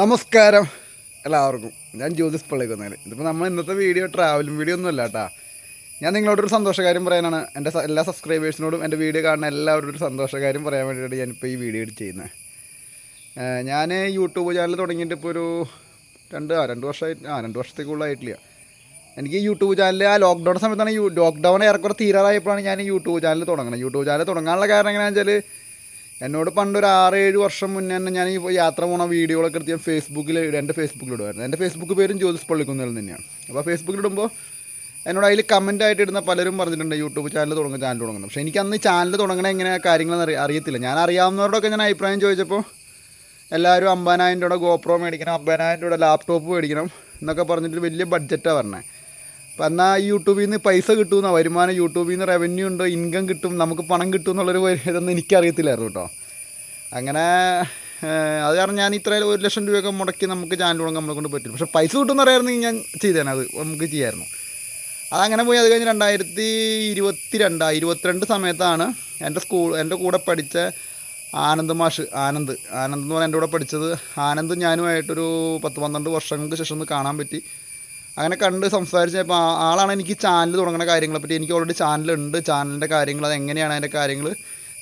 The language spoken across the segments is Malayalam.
നമസ്കാരം. എല്ലാവർക്കും. ഞാൻ ജ്യോതിസ് പള്ളിക്കുന്നേൽ ഇതിപ്പോൾ നമ്മൾ ഇന്നത്തെ വീഡിയോ ട്രാവലിംഗ് വീഡിയോ ഒന്നും അല്ല കേട്ടാ ഞാൻ നിങ്ങളോടൊരു സന്തോഷകാര്യം പറയാനാണ്. എന്റെ എല്ലാ സബ്സ്ക്രൈബേഴ്സിനോടും എന്റെ വീഡിയോ കാണുന്ന എല്ലാവരോടും ഒരു സന്തോഷകാര്യം പറയാൻ വേണ്ടിയിട്ട് ഞാനിപ്പോൾ ഈ വീഡിയോ എടുത്ത് ചെയ്യുന്നത് ഞാൻ യൂട്യൂബ് ചാനൽ തുടങ്ങിയിട്ട് ഇപ്പോൾ ഒരു രണ്ട് ആ രണ്ട് വർഷമായി ആ രണ്ട് വർഷത്തേക്കുള്ളായിട്ടില്ല. എനിക്ക് യൂട്യൂബ് ചാനൽ ആ ലോക്ക്ഡൗൺ സമയത്താണ് ലോക്ക്ഡൗൺ ഏറെക്കുറെ തീരാറായപ്പോഴാണ് ഞാൻ യൂട്യൂബ് ചാനൽ തുടങ്ങുന്നത് യൂട്യൂബ് ചാനൽ തുടങ്ങാനുള്ള കാരണം എങ്ങനെയാണെന്ന് വെച്ചാൽ എന്നോട് പണ്ടൊരു ആറ് ഏഴ് വർഷം മുന്നേ തന്നെ ഞാൻ ഈ യാത്ര പോണ വീഡിയോകളൊക്കെ എടുത്ത് ഞാൻ ഫേസ്ബുക്കിൽ എന്റെ ഫേസ്ബുക്കിൽ ഇടുമായിരുന്നു എന്റെ ഫേസ്ബുക്ക് പേരും ജ്യോതിസ് പള്ളിക്കുന്നിൽ തന്നെയാണ്. അപ്പോൾ ഫേസ്ബുക്കിൽ ഇടുമ്പോൾ എന്നോട് അതിൽ കമന്റ് ആയിട്ട് ഇടുന്ന പലരും പറഞ്ഞിട്ടുണ്ട് യൂട്യൂബ് ചാനൽ തുടങ്ങും ചാനൽ തുടങ്ങുന്നു. പക്ഷേ എനിക്ക് അന്ന് ചാനൽ തുടങ്ങണ എങ്ങനെ കാര്യങ്ങളെന്ന് അറിയ അറിയത്തില്ല. ഞാൻ അറിയാവുന്നവരോടൊക്കെ ഞാൻ അഭിപ്രായം ചോദിച്ചപ്പോൾ എല്ലാവരും അമ്പതിനായിരം രൂപയുടെ ഗോപ്രോ മേടിക്കണം അമ്പതിനായിരം രൂപയുടെ ലാപ്ടോപ്പ് മേടിക്കണം എന്നൊക്കെ പറഞ്ഞിട്ട് വലിയ ബഡ്ജറ്റാണ് പറഞ്ഞത് അപ്പം എന്നാൽ യൂട്യൂബിൽ നിന്ന് പൈസ കിട്ടുമെന്ന വരുമാനം യൂട്യൂബിൽ നിന്ന് റവന്യൂ ഉണ്ടോ? ഇൻകം കിട്ടും? നമുക്ക് പണം കിട്ടും എന്നുള്ളൊരു ഇതൊന്നും എനിക്കറിയത്തില്ലായിരുന്നു കേട്ടോ. അങ്ങനെ അത് കാരണം ഞാൻ ഇത്ര ഒരു ലക്ഷം രൂപയൊക്കെ മുടക്കി നമുക്ക് ചാനൽ തുടങ്ങാൻ നമ്മളെ കൊണ്ട് പറ്റും പക്ഷേ പൈസ കിട്ടുമെന്ന് അറിയാമായിരുന്നെങ്കിൽ ഞാൻ ചെയ്തേനെ അത് നമുക്ക് ചെയ്യായിരുന്നു. അതങ്ങനെ പോയി അത് കഴിഞ്ഞ് രണ്ടായിരത്തി ഇരുപത്തി രണ്ട് ഇരുപത്തിരണ്ട് സമയത്താണ് എന്റെ സ്കൂൾ എന്റെ കൂടെ പഠിച്ച ആനന്ദ് മാഷ് ആനന്ദ്. ആനന്ദ് എന്ന് പറഞ്ഞാൽ എന്റെ കൂടെ പഠിച്ചത് ആനന്ദ് ഞാനുമായിട്ടൊരു പത്ത് പന്ത്രണ്ട് വർഷങ്ങൾക്ക് ശേഷം ഒന്ന് കാണാൻ പറ്റി. അങ്ങനെ കണ്ട് സംസാരിച്ചപ്പോൾ ആളാണ് എനിക്ക് ചാനൽ തുടങ്ങുന്ന കാര്യങ്ങളെ പറ്റി. എനിക്ക് ഓൾറെഡി ചാനൽ ഉണ്ട്. ചാനലിന്റെ കാര്യങ്ങൾ അത് എങ്ങനെയാണ് അതിന്റെ കാര്യങ്ങൾ?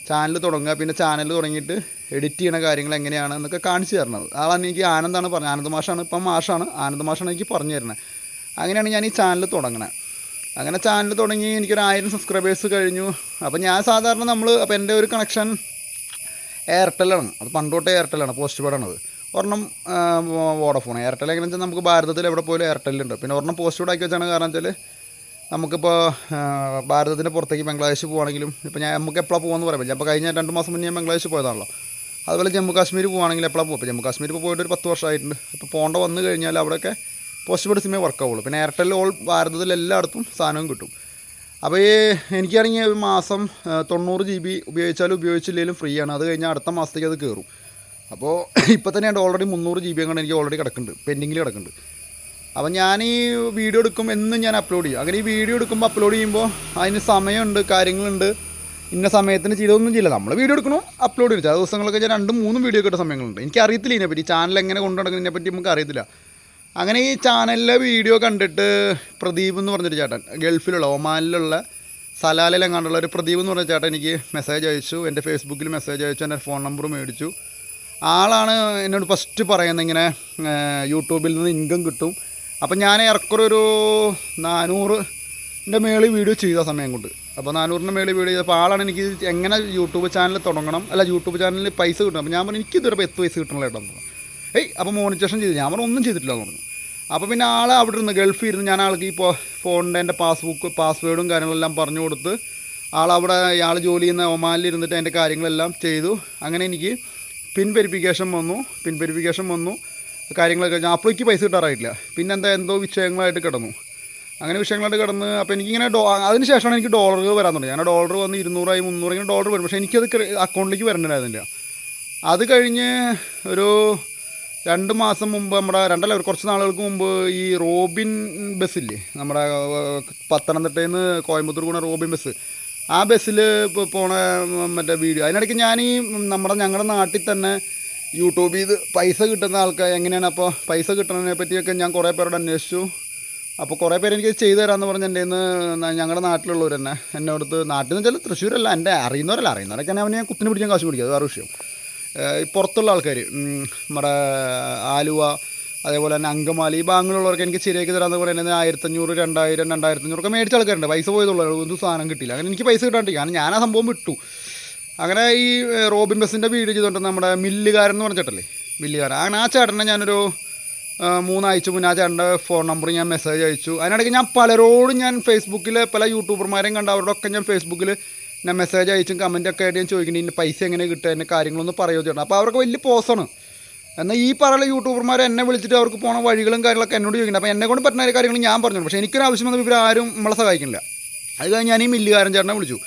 ചാനൽ തുടങ്ങുക പിന്നെ ചാനൽ തുടങ്ങിയിട്ട് എഡിറ്റ് ചെയ്യണ കാര്യങ്ങൾ എങ്ങനെയാണ് എന്നൊക്കെ കാണിച്ചു തരണത്. ആളാണ് എനിക്ക് ആനന്ദാണ് പറഞ്ഞത് ആനന്ദ് മാഷാണ് ഇപ്പം മാഷാണ്. ആനന്ദ് മാഷാണ് എനിക്ക് പറഞ്ഞു തരുന്നത് അങ്ങനെയാണ് ഞാൻ ഈ ചാനൽ തുടങ്ങണത് അങ്ങനെ ചാനൽ തുടങ്ങി എനിക്കൊരു ആയിരം സബ്സ്ക്രൈബേഴ്സ് കഴിഞ്ഞു. അപ്പോൾ ഞാൻ സാധാരണ നമ്മൾ അപ്പോൾ എന്റെ ഒരു കണക്ഷൻ എയർടെല്ലാണ് അത് പണ്ടോട്ടേ എയർടെല്ലാണ് പോസ്റ്റ് പെയ്ഡാണത് ഒരെണ്ണം വോഡഫോൺ എയർടെൽ എങ്ങനെയാണെന്ന് വെച്ചാൽ നമുക്ക് ഭാരതത്തിൽ എവിടെ പോയാലും എയർടെല്ലുണ്ട് പിന്നെ ഒരെണ്ണം പോസ്റ്റ് കൂടെ ആക്കി വെച്ചാണ് കാരണം വെച്ചാൽ നമുക്കിപ്പോൾ ഭാരതത്തിന്റെ പുറത്തേക്ക് ബംഗ്ലാദേശ് പോവാണെങ്കിലും ഇപ്പോൾ ഞാൻ നമുക്ക് എപ്പോഴാണ് പോകുമെന്ന് പറയാൻ ഞാൻ അപ്പോൾ കഴിഞ്ഞ രണ്ട് മാസം മുന്നേ ഞാൻ ബംഗ്ലാദേശ് പോയതാണല്ലോ. അതുപോലെ ജമ്മു കാശ്മീർ പോകുവാണെങ്കിൽ എപ്പോഴാണ് പോകും ജമ്മു കാശ്മീർ ഇപ്പോൾ പോയിട്ട് ഒരു പത്ത് വർഷമായിട്ടുണ്ട്. അപ്പോൾ പോകേണ്ട വന്ന് കഴിഞ്ഞാൽ അവിടെയൊക്കെ പോസ്റ്റ് പെയ്ഡ് സിമ്മേ വർക്ക് ആവുള്ളൂ. പിന്നെ എയർടെൽ ഓൾ ഭാരതത്തിൽ എല്ലായിടത്തും സാധനവും കിട്ടും. അപ്പോൾ ഈ എനിക്കാണെങ്കിൽ ഒരു മാസം തൊണ്ണൂറ് ജി ബി ഉപയോഗിച്ചാലും ഉപയോഗിച്ചില്ലെങ്കിലും ഫ്രീ ആണ്. അത് കഴിഞ്ഞാൽ അടുത്ത മാസത്തേക്ക് അത് കയറും അപ്പോൾ ഇപ്പോൾ തന്നെ ഉണ്ട് ഓൾറെഡി മുന്നൂറ് ജി ബി അങ്ങനെ എനിക്ക് ഓൾറെഡി കിടക്കുന്നുണ്ട് പെൻഡിങ്ങിൽ കിടക്കുന്നുണ്ട്. അപ്പോൾ ഞാൻ ഈ വീഡിയോ എടുക്കും എന്നും ഞാൻ അപ്ലോഡ് ചെയ്യും. അങ്ങനെ ഈ വീഡിയോ എടുക്കുമ്പോൾ അപ്ലോഡ് ചെയ്യുമ്പോൾ അതിന് സമയമുണ്ട് കാര്യങ്ങളുണ്ട്. ഇന്ന സമയത്തിന് ചെയ്തൊന്നും ചെയ്യില്ല. നമ്മൾ വീഡിയോ എടുക്കണം അപ്ലോഡ് ചെയ്യും. ചില ദിവസങ്ങളൊക്കെ ഞാൻ രണ്ടും മൂന്നും വീഡിയോ കിട്ടുന്ന സമയങ്ങളുണ്ട്. എനിക്ക് അറിയത്തില്ല ഇതിനെപ്പറ്റി ചാനൽ എങ്ങനെ കൊണ്ടുനടക്കുന്ന ഇതിനെപ്പറ്റി പറ്റി നമുക്ക് അറിയത്തില്ല. അങ്ങനെ ഈ ചാനലിലെ വീഡിയോ കണ്ടിട്ട് പ്രദീപ് എന്ന് പറഞ്ഞൊരു ചേട്ടൻ ഗൾഫിലുള്ള ഒമാനിലുള്ള സലാലിലെങ്ങാണ്ടുള്ള ഒരു പ്രദീപ് എന്ന് പറഞ്ഞ ചേട്ടൻ എനിക്ക് മെസ്സേജ് അയച്ചു. എന്റെ ഫേസ്ബുക്കിൽ മെസ്സേജ് അയച്ചു. എന്റെ ഫോൺ നമ്പർ മേടിച്ചു. ആളാണ് എന്നോട് ഫസ്റ്റ് പറയുന്നത് ഇങ്ങനെ യൂട്യൂബിൽ നിന്ന് ഇൻകം കിട്ടും. അപ്പം ഞാൻ ഏറെക്കുറെ ഒരു നാനൂറിന്റെ മേളിൽ വീഡിയോ ചെയ്ത സമയം കൊണ്ട്. അപ്പോൾ നാനൂറിന്റെ മേളിൽ വീഡിയോ ചെയ്തപ്പോൾ ആളാണ് എനിക്ക് എങ്ങനെ യൂട്യൂബ് ചാനൽ തുടങ്ങണം അല്ല യൂട്യൂബ് ചാനലിൽ പൈസ കിട്ടണം. അപ്പോൾ ഞാൻ പറഞ്ഞു എനിക്ക് ഇതുവരെ എത്ത് പൈസ കിട്ടണമല്ലോ കേട്ടോ ഏയ് അപ്പോൾ മോണിറ്റേഷൻ ചെയ്തു. ഞാൻ പറഞ്ഞു ഒന്നും ചെയ്തിട്ടില്ല എന്ന് പറഞ്ഞു. അപ്പോൾ പിന്നെ ആൾ അവിടെ ഇരുന്ന് ഗൾഫിൽ ഇരുന്ന് ഞാൻ ആൾക്ക് ഇപ്പോൾ ഫോണിന്റെ എന്റെ പാസ്ബുക്ക് പാസ്വേഡും കാര്യങ്ങളെല്ലാം പറഞ്ഞു കൊടുത്ത് ആളവിടെ ഇയാൾ ജോലി ചെയ്യുന്ന ഒമാനിൽ ഇരുന്നിട്ട് അതിന്റെ കാര്യങ്ങളെല്ലാം ചെയ്തു. അങ്ങനെ എനിക്ക് പിൻ വെരിഫിക്കേഷൻ വന്നു പിൻ വെരിഫിക്കേഷൻ വന്നു. കാര്യങ്ങളൊക്കെ ഞാൻ അപ്പോൾ പൈസ കിട്ടാറായിട്ടില്ല. പിന്നെ എന്താ എന്തോ വിഷയങ്ങളായിട്ട് കിടന്നു. അങ്ങനെ വിഷയങ്ങളായിട്ട് കിടന്ന് അപ്പോൾ എനിക്കിങ്ങനെ ഡോ അതിന് ശേഷമാണ് എനിക്ക് ഡോളർ വരാൻ തുടങ്ങി ഞാൻ ഡോളർ വന്ന് ഇരുന്നൂറായി മുന്നൂറ് ഇങ്ങനെ ഡോളർ വരും. പക്ഷേ എനിക്കത് അക്കൗണ്ടിലേക്ക് വരണ്ടായിരുന്നില്ല. അത് കഴിഞ്ഞ് ഒരു രണ്ട് മാസം മുമ്പ് നമ്മുടെ രണ്ടല്ല കുറച്ച് നാളുകൾക്ക് മുമ്പ് ഈ റോബിൻ ബസ്സില്ലേ? നമ്മുടെ പത്തനംതിട്ടയിൽ നിന്ന് കോയമ്പത്തൂർ പോണ റോബിൻ ബസ്. ആ ബസ്സിൽ പോണ മറ്റേ വീഡിയോ. അതിനിടയ്ക്ക് ഞാൻ ഈ നമ്മുടെ ഞങ്ങളുടെ നാട്ടിൽ തന്നെ യൂട്യൂബിൽ ഇത് പൈസ കിട്ടുന്ന ആൾക്കാർ എങ്ങനെയാണ് അപ്പോൾ പൈസ കിട്ടുന്നതിനെ പറ്റിയൊക്കെ ഞാൻ കുറേ പേരോട് അന്വേഷിച്ചു. അപ്പോൾ കുറേ പേര് എനിക്ക് ചെയ്തു തരാമെന്ന് പറഞ്ഞ് എന്റെ നിന്ന് ഞങ്ങളുടെ നാട്ടിലുള്ളവർ തന്നെ എന്നെ അടുത്ത് നാട്ടിൽ നിന്ന് വെച്ചാൽ തൃശ്ശൂരല്ല എന്റെ അറിയുന്നവരല്ല അറിയുന്നവരൊക്കെ അവനെ ഞാൻ കുത്തിന് പിടിക്കാൻ കാശ് പിടിക്കുക അത് വേറെ വിഷയം. പുറത്തുള്ള ആൾക്കാർ നമ്മുടെ ആലുവ അതേപോലെ തന്നെ അങ്കമാലി ഈ ഭാഗങ്ങളുള്ളവർക്ക് എനിക്ക് ശരിയാക്കി തരാമെന്ന് പറയുന്നത് ആയിരത്തഞ്ഞൂറ് രണ്ടായിരം രണ്ടായിരത്തഞ്ഞൂറൊക്കെ മേടിച്ച ആൾക്കാരുണ്ട്. പൈസ പോയതുള്ളൂ. ഒന്നും സാധനം കിട്ടിയില്ല. അങ്ങനെ എനിക്ക് പൈസ കിട്ടാണ്ട് കാരണം ഞാൻ ആ സംഭവം വിട്ടു. അങ്ങനെ ഈ റോബിൻ ബസ്സിന്റെ വീഡിയോ ചെയ്തുകൊണ്ട് നമ്മുടെ മില്ലുകാരൻ എന്ന് പറഞ്ഞിട്ടല്ലേ മില്ലുകാരൻ. അങ്ങനെ ആ ചേട്ടനെ ഞാനൊരു മൂന്നാഴ്ച മുന്നേ ആ ചേട്ടന്റെ ഫോൺ നമ്പർ ഞാൻ മെസ്സേജ് അയച്ചു. അതിനിടയ്ക്ക് ഞാൻ പലരോടും ഞാൻ ഫേസ്ബുക്കിൽ പല യൂട്യൂബർമാരെയും കണ്ട അവരോടൊക്കെ ഞാൻ ഫേസ്ബുക്കിൽ ഞാൻ മെസ്സേജ് അയച്ചും കമന്റൊക്കെ ആയിട്ട് ഞാൻ ചോദിക്കുന്നത് ഇതിന്റെ പൈസ എങ്ങനെ കിട്ടുക? എന്റെ കാര്യങ്ങളൊന്നും പറയുമോ ചേട്ടാ? അപ്പോൾ അവർക്ക് വലിയ പോസാണ്. എന്നാൽ ഈ പറയുന്ന യൂട്യൂബർമാർ എന്നെ വിളിച്ചിട്ട് അവർക്ക് പോണ വഴികളും കാര്യങ്ങളൊക്കെ എന്നോട് ചോദിക്കുന്നത് അപ്പോൾ എന്നെ കൊണ്ട് പറ്റുന്ന കാര്യങ്ങൾ ഞാൻ പറഞ്ഞു പക്ഷേ എനിക്കൊരു ആവശ്യം വന്നപ്പോൾ ഇവരാരും നമ്മളെ സഹായിക്കുന്നില്ല. അത് കഴിഞ്ഞ് ഞാൻ ഈ മില്ലുകാരൻ ചേട്ടനെ വിളിച്ചു.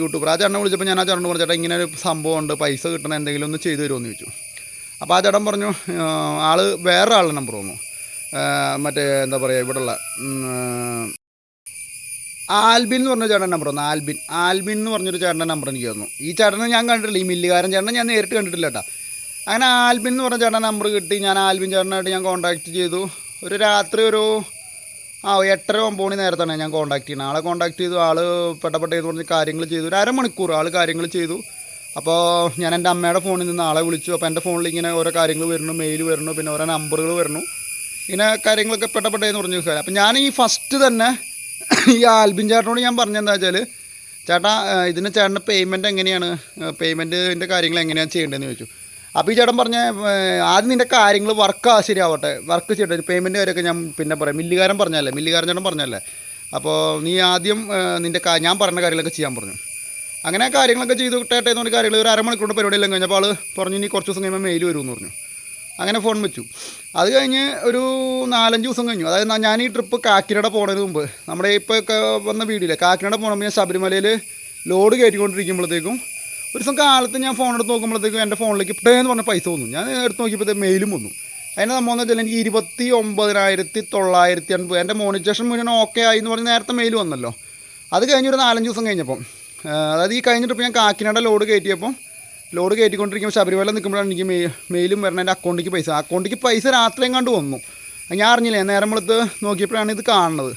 യൂട്യൂബർ ആ ചേട്ടനെ വിളിച്ചപ്പോൾ ഞാൻ ആ ചേട്ടനോട് പറഞ്ഞു ചേട്ടാ ഇങ്ങനെ ഒരു സംഭവമുണ്ട്. പൈസ കിട്ടണ എന്തെങ്കിലും ഒന്ന് ചെയ്തു തരുമോ? എന്ന് ചോദിച്ചു. അപ്പോൾ ആ ചേട്ടൻ പറഞ്ഞു ആൾ വേറെ ആളുടെ നമ്പർ വന്നു. മറ്റേ എന്താ പറയുക ഇവിടെയുള്ള ആൽബിൻ എന്ന് പറഞ്ഞ ചേട്ടന്റെ നമ്പർ വന്നു. ആൽബിൻ. ആൽബിൻ എന്ന് പറഞ്ഞൊരു ചേട്ടന്റെ നമ്പർ എനിക്ക് തന്നു. ഈ ചേട്ടനെ ഞാൻ കണ്ടിട്ടില്ല. ഈ മില്ലുകാരൻ ചേട്ടനെ ഞാൻ നേരിട്ട് കണ്ടിട്ടില്ല കേട്ടോ. അങ്ങനെ ആൽബിൻ എന്ന് പറഞ്ഞ ചേട്ടൻ നമ്പർ കിട്ടി. ഞാൻ ആൽബിൻ ചേട്ടനായിട്ട് ഞാൻ കോൺടാക്ട് ചെയ്തു. ഒരു രാത്രി ഒരു ആ എട്ടര ഒമ്പത് മണി നേരത്താണ് ഞാൻ കോൺടാക്ട് ചെയ്യുന്നത്. ആളെ കോൺടാക്ട് ചെയ്തു. ആൾ പെട്ടപ്പെട്ട ചെയ്ത് പറഞ്ഞ് കാര്യങ്ങൾ ചെയ്തു. ഒരു അരമണിക്കൂർ ആൾ കാര്യങ്ങൾ ചെയ്തു. അപ്പോൾ ഞാൻ എന്റെ അമ്മയുടെ ഫോണിൽ നിന്ന് ആളെ വിളിച്ചു. അപ്പോൾ എന്റെ ഫോണിൽ ഇങ്ങനെ ഓരോ കാര്യങ്ങൾ വരുന്നു. മെയിൽ വരുന്നു. പിന്നെ ഓരോ നമ്പറുകൾ വരുന്നു. ഇങ്ങനെ കാര്യങ്ങളൊക്കെ പെട്ടപ്പെട്ടേന്ന് പറഞ്ഞു അപ്പോൾ ഞാൻ ഈ ഫസ്റ്റ് തന്നെ ഈ ആൽബിൻ ചേട്ടനോട് ഞാൻ പറഞ്ഞെന്താ വെച്ചാൽ ചേട്ടാ ഇതിന് ചേട്ടന്റെ പേയ്മെന്റ് എങ്ങനെയാണ്? പേയ്മെന്റിന്റെ കാര്യങ്ങൾ എങ്ങനെയാണ് ചെയ്യേണ്ടതെന്ന് ചോദിച്ചു. അപ്പോൾ ഈ ചേട്ടൻ പറഞ്ഞ ആദ്യം നിന്റെ കാര്യങ്ങൾ വർക്ക് ശരിയാവട്ടെ. വർക്ക് ചെയ്യട്ടെ. പേയ്മെന്റ് കാര്യമൊക്കെ ഞാൻ പിന്നെ പറയാം. മില്ലുകാരൻ പറഞ്ഞല്ലേ മില്ലുകാരൻ ചേട്ടൻ പറഞ്ഞല്ലേ അപ്പോൾ നീ ആദ്യം നിന്റെ ഞാൻ പറഞ്ഞ കാര്യങ്ങളൊക്കെ ചെയ്യാൻ പറഞ്ഞു. അങ്ങനെ കാര്യങ്ങളൊക്കെ ചെയ്ത് കിട്ടട്ടെ എന്ന് പറഞ്ഞ കാര്യങ്ങൾ ഒരു അരമണിക്കൂറിന്റെ പരിപാടിയെല്ലാം കഴിഞ്ഞപ്പോൾ ആൾ പറഞ്ഞു ഇനി കുറച്ച് ദിവസം കഴിയുമ്പോൾ മെയിൽ വരുമെന്ന് പറഞ്ഞു. അങ്ങനെ ഫോൺ വെച്ചു. അത് കഴിഞ്ഞ് ഒരു നാലഞ്ച് ദിവസം കഴിഞ്ഞു. അതായത് ഞാൻ ഈ ട്രിപ്പ് കാക്കിനട പോകുന്നതിന് മുമ്പ് നമ്മുടെ ഇപ്പോൾ വന്ന വീടില്ലേ കാക്കിനട പോകണമെങ്കിൽ ശബരിമലയിൽ ലോഡ് കയറ്റിക്കൊണ്ടിരിക്കുമ്പോഴത്തേക്കും ഒരു ദിവസം കാലത്ത് ഞാൻ ഫോൺ എടുത്ത് നോക്കുമ്പോഴത്തേക്കും എന്റെ ഫോണിലേക്ക് പേ എന്ന് പറഞ്ഞ പൈസ വന്നു. ഞാൻ എടുത്ത് നോക്കിയപ്പോഴത്തേക്ക് മെയിലും വന്നു. അതിന്റെ സംഭവം വെച്ചാൽ എനിക്ക് ഇരുപത്തി ഒമ്പതിനായിരത്തി തൊള്ളായിരത്തി അൻപത് എന്റെ മോണിറ്റേഷൻ മുഴുവൻ ഓക്കെ ആയി എന്ന് പറഞ്ഞ് നേരത്തെ മെയിൽ വന്നല്ലോ. അത് കഴിഞ്ഞൊരു നാലഞ്ച് ദിവസം കഴിഞ്ഞപ്പം അതായത് ഈ കഴിഞ്ഞിട്ടിപ്പോൾ ഞാൻ കാക്കിനാട് ലോഡ് കയറ്റിയപ്പം ലോഡ് കയറ്റിക്കൊണ്ടിരിക്കുമ്പോൾ ശബരിമല നിൽക്കുമ്പോഴാണ് എനിക്ക് മെയ് മെയിലും വരണം എന്റെ അക്കൗണ്ടിലേക്ക് പൈസ. അക്കൗണ്ടിലേക്ക് പൈസ രാത്രി എങ്ങാണ്ട് വന്നു. ഞാൻ അറിഞ്ഞില്ല നേരം വെളുത്ത് നോക്കിയപ്പോഴാണ് ഇത് കാണുന്നത്.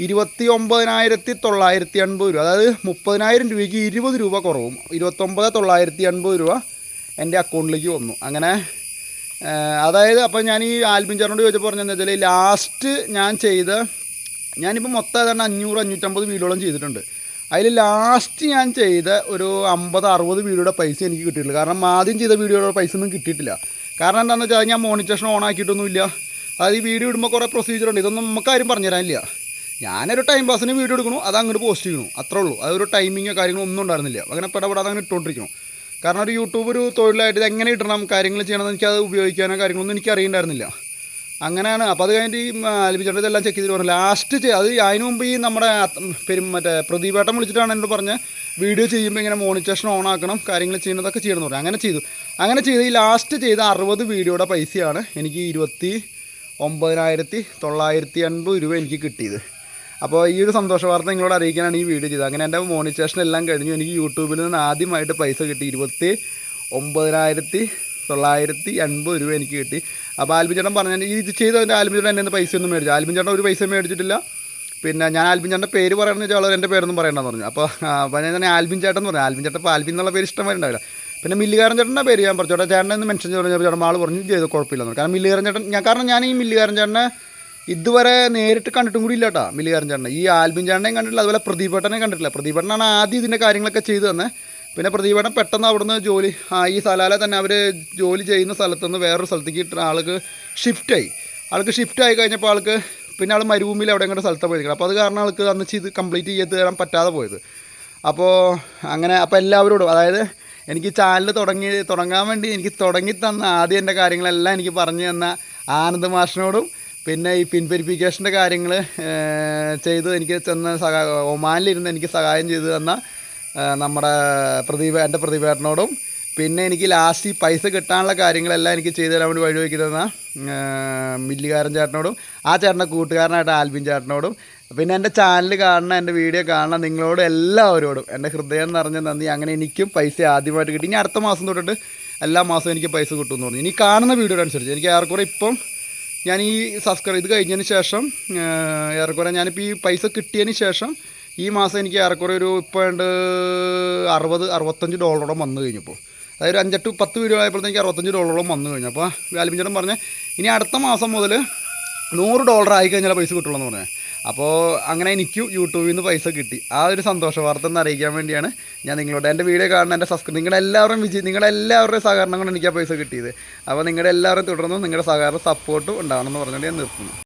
ഇരുപത്തി ഒമ്പതിനായിരത്തി തൊള്ളായിരത്തി എൺപത് രൂപ. അതായത് മുപ്പതിനായിരം രൂപയ്ക്ക് ഇരുപത് രൂപ കുറവും. ഇരുപത്തൊമ്പത് തൊള്ളായിരത്തി എൺപത് രൂപ എന്റെ അക്കൗണ്ടിലേക്ക് വന്നു. അങ്ങനെ അതായത് അപ്പോൾ ഞാൻ ഈ ആൽബിൻ ചേട്ടനോട് ചോദിച്ചപ്പോൾ പറഞ്ഞതെന്ന് വെച്ചാൽ ലാസ്റ്റ് ഞാൻ ചെയ്ത ഞാനിപ്പോൾ മൊത്തം ഏതാണ്ട് അഞ്ഞൂറ് അഞ്ഞൂറ്റമ്പത് വീഡിയോളം ചെയ്തിട്ടുണ്ട്. അതിൽ ലാസ്റ്റ് ഞാൻ ചെയ്ത ഒരു അമ്പത് അറുപത് വീഡിയോയുടെ പൈസ എനിക്ക് കിട്ടിയിട്ടില്ല. കാരണം ആദ്യം ചെയ്ത വീഡിയോയുടെ പൈസ ഒന്നും കിട്ടിയിട്ടില്ല. കാരണം എന്താണെന്ന് വെച്ചാൽ ഞാൻ മോണിറ്റേഷൻ ഓൺ ആക്കിയിട്ടൊന്നുമില്ല. അതായത് ഈ വീഡിയോ ഇടുമ്പോൾ കുറേ പ്രൊസീജിയർ ഉണ്ട്. ഇതൊന്നും നമുക്കാരും പറഞ്ഞുതരാനില്ല. പറഞ്ഞു തരാനില്ല ഞാനൊരു ടൈം പാസിന് വീഡിയോ എടുക്കണു അത് അങ്ങോട്ട് പോസ്റ്റ് ചെയ്യണു. അത്രേ ഉള്ളൂ. അതൊരു ടൈമിങ്ങോ കാര്യങ്ങളോ ഒന്നും ഉണ്ടായിരുന്നില്ല. അങ്ങനെ പെടപെടാതെ അങ്ങനെ ഇട്ടുകൊണ്ടിരിക്കണം കാരണം ഒരു യൂട്യൂബ് ഒരു തൊഴിലായിട്ട് ഇത് എങ്ങനെ ഇടണം കാര്യങ്ങൾ ചെയ്യണമെന്ന് എനിക്ക് അത് ഉപയോഗിക്കാനോ കാര്യങ്ങളൊന്നും എനിക്ക് അറിയണ്ടായിരുന്നില്ല. അങ്ങനെയാണ്. അപ്പോൾ അത് കഴിഞ്ഞിട്ട് ഈ ചേട്ടൻ ഇതെല്ലാം ചെക്ക് ചെയ്തിട്ട് പറഞ്ഞു ലാസ്റ്റ് അത് അതിന് മുമ്പ് ഈ നമ്മുടെ പെരും മറ്റേ പ്രദീപേട്ടൻ വിളിച്ചിട്ടാണ് എന്നോട് പറഞ്ഞ വീഡിയോ ചെയ്യുമ്പോൾ ഇങ്ങനെ മോണിറ്റേഷൻ ഓൺ ആക്കണം കാര്യങ്ങൾ ചെയ്യുന്നതൊക്കെ ചെയ്യണമെന്ന് പറഞ്ഞു. അങ്ങനെ ചെയ്തു. അങ്ങനെ ചെയ്ത് ഈ ലാസ്റ്റ് ചെയ്ത അറുപത് വീഡിയോയുടെ പൈസയാണ് എനിക്ക് ഇരുപത്തി ഒമ്പതിനായിരത്തി തൊള്ളായിരത്തി അൻപത് രൂപ എനിക്ക് കിട്ടിയത്. അപ്പോൾ ഈ ഒരു സന്തോഷ വാർത്ത നിങ്ങളോട് അറിയിക്കാനാണ് ഈ വീഡിയോ ചെയ്തത്. അങ്ങനെ എന്റെ മോണിറ്റേഷൻ എല്ലാം കഴിഞ്ഞു. എനിക്ക് യൂട്യൂബിൽ നിന്ന് ആദ്യമായിട്ട് പൈസ കിട്ടി. ഇരുപത്തി ഒമ്പതിനായിരത്തി തൊള്ളായിരത്തി എൺപത് രൂപ എനിക്ക് കിട്ടി. അപ്പോൾ ആൽബിൻ ചേട്ടൻ പറഞ്ഞു ഇത് ചെയ്തതിന്റെ ആൽബിൻ ചേട്ടൻ എന്റെ പൈസ ഒന്നും മേടിച്ചു ആൽബിൻ ചേട്ടൻ ഒരു പൈസ മേടിച്ചിട്ടില്ല. പിന്നെ ഞാൻ ആൽബിൻ ചേട്ടന്റെ പേര് പറയണമെന്ന് വെച്ചാൽ ആൾ എന്റെ പേരൊന്നും പറയണ്ടെന്ന് പറഞ്ഞു. അപ്പോൾ അപ്പോൾ ഞാൻ തന്നെ ആൽബിൻ ചേട്ടൻ എന്ന് പറഞ്ഞു. ആൽബിൻ ചേട്ടൻ ഇപ്പോൾ ആൽബിൻ എന്നുള്ള പേര് ഇഷ്ടമായിട്ടുണ്ടാവില്ല പിന്നെ മില്ലുകാരൻ ചേട്ടന്റെ പേര് ഞാൻ പറഞ്ഞു. ചേട്ടാ ചേട്ടൻ എന്ന് മെൻഷൻ ചെയ്തു? ചേട്ടൻ ആൾ പറഞ്ഞു ചെയ്ത്. കുഴപ്പമില്ലെന്ന് കാരണം മില്ലുകാരൻ ചേട്ടൻ ഞാൻ കാരണം ഞാൻ ഈ മില്ലുകാരൻ ചേട്ടനെ ഇതുവരെ നേരിട്ട് കണ്ടിട്ടും കൂടി ഇല്ല കേട്ടോ മില്ലുകാരൻ ചേട്ടനെ ഈ ആൽബിൻ ചേട്ടനെയും കണ്ടിട്ടില്ല അതുപോലെ പ്രദീപേട്ടനെയും കണ്ടിട്ടില്ല. പ്രദീപേട്ടനാണ് ആദ്യം ഇതിന്റെ കാര്യങ്ങളൊക്കെ ചെയ്തു തന്നെ. പിന്നെ പ്രദീപേട്ടൻ പെട്ടെന്ന് അവിടുന്ന് ജോലി ആ ഈ സ്ഥലാലെ തന്നെ അവർ ജോലി ചെയ്യുന്ന സ്ഥലത്തുനിന്ന് വേറൊരു സ്ഥലത്തേക്ക് ആൾക്ക് ഷിഫ്റ്റായി ആൾക്ക് ഷിഫ്റ്റ് ആയി കഴിഞ്ഞപ്പോൾ ആൾക്ക് പിന്നെ ആൾ മരുഭൂമിയിൽ അവിടെ എങ്ങനെ സ്ഥലത്താണ് പോയിരിക്കണം. അപ്പോൾ അത് കാരണം ആൾക്ക് അന്ന് ചെയ്ത് കംപ്ലീറ്റ് ചെയ്ത് തരാൻ പറ്റാതെ പോയത്. അപ്പോൾ അങ്ങനെ അപ്പോൾ എല്ലാവരോടും അതായത് എനിക്ക് ചാനൽ തുടങ്ങി തുടങ്ങാൻ വേണ്ടി എനിക്ക് തുടങ്ങി തന്ന ആദ്യം എന്റെ കാര്യങ്ങളെല്ലാം എനിക്ക് പറഞ്ഞു തന്ന ആനന്ദ് മാഷിനോടും പിന്നെ ഈ പിൻ വെരിഫിക്കേഷന്റെ കാര്യങ്ങൾ ചെയ്ത്. എനിക്ക് തന്ന സഹാ ഒമാനിലിരുന്ന് എനിക്ക് സഹായം ചെയ്തു തന്ന നമ്മുടെ പ്രദീപ എന്റെ പ്രദീപേട്ടനോടും. പിന്നെ എനിക്ക് ലാസ്റ്റ് ഈ പൈസ കിട്ടാനുള്ള കാര്യങ്ങളെല്ലാം എനിക്ക് ചെയ്തു തരാൻ വേണ്ടി വഴിവെക്കി തന്ന മില്ലുകാരൻ ചേട്ടനോടും ആ ചേട്ടന്റെ കൂട്ടുകാരനായിട്ട് ആൽബിൻ ചേട്ടനോടും. പിന്നെ എന്റെ ചാനൽ കാണുന്ന എന്റെ വീഡിയോ കാണുന്ന നിങ്ങളോട് എല്ലാവരോടും എന്റെ ഹൃദയം നിറഞ്ഞ നന്ദി. അങ്ങനെ എനിക്കും പൈസ ആദ്യമായിട്ട് കിട്ടി. ഇനി അടുത്ത മാസം തൊട്ടിട്ട് എല്ലാ മാസവും എനിക്ക് പൈസ കിട്ടുമെന്ന് പറഞ്ഞു. ഇനി കാണുന്ന വീഡിയോ അനുസരിച്ച് എനിക്ക് ഏറെക്കുറെ ഇപ്പം ഞാൻ ഈ സബ്സ്ക്രൈബ് ഇത് കഴിഞ്ഞതിന് ശേഷം ഏറെക്കുറെ ഞാനിപ്പോൾ ഈ പൈസ കിട്ടിയതിന് ശേഷം ഈ മാസം എനിക്ക് ഏറെക്കുറെ ഒരു ഇപ്പോൾ ഉണ്ട് അറുപത് അറുപത്തഞ്ച് ഡോളറോളം വന്നു കഴിഞ്ഞപ്പോൾ അതായത് ഒരു അഞ്ചെട്ട് പത്ത് വീഡിയോ ആയപ്പോഴത്തേക്ക് അറുപത്തഞ്ച് ഡോളറോളം വന്നു കഴിഞ്ഞു. അപ്പോൾ വ്യാലിപ്പിച്ചേട്ടൻ പറഞ്ഞ് ഇനി അടുത്ത മാസം മുതൽ നൂറ് ഡോളർ ആയി കഴിഞ്ഞാൽ പൈസ കിട്ടുള്ളൂ എന്ന് പറഞ്ഞത് അപ്പോൾ അങ്ങനെ എനിക്ക് യൂട്യൂബിൽ നിന്ന് പൈസ കിട്ടി. ആ ഒരു സന്തോഷ വാർത്ത എന്ന് അറിയിക്കാൻ വേണ്ടിയാണ് ഞാൻ നിങ്ങളോട് എന്റെ വീഡിയോ കാണുന്ന എന്റെ സബ്സ്ക്രൈബ് നിങ്ങളുടെ എല്ലാവരും വിജയം നിങ്ങളുടെ എല്ലാവരുടെയും സഹകരണം കൊണ്ട് എനിക്ക് ആ പൈസ കിട്ടിയത്. അപ്പോൾ നിങ്ങളുടെ എല്ലാവരും തുടർന്നും നിങ്ങളുടെ സഹകരണം സപ്പോർട്ടും ഉണ്ടാവണം എന്ന് പറഞ്ഞുകൊണ്ട് ഞാൻ നിർത്തുന്നു.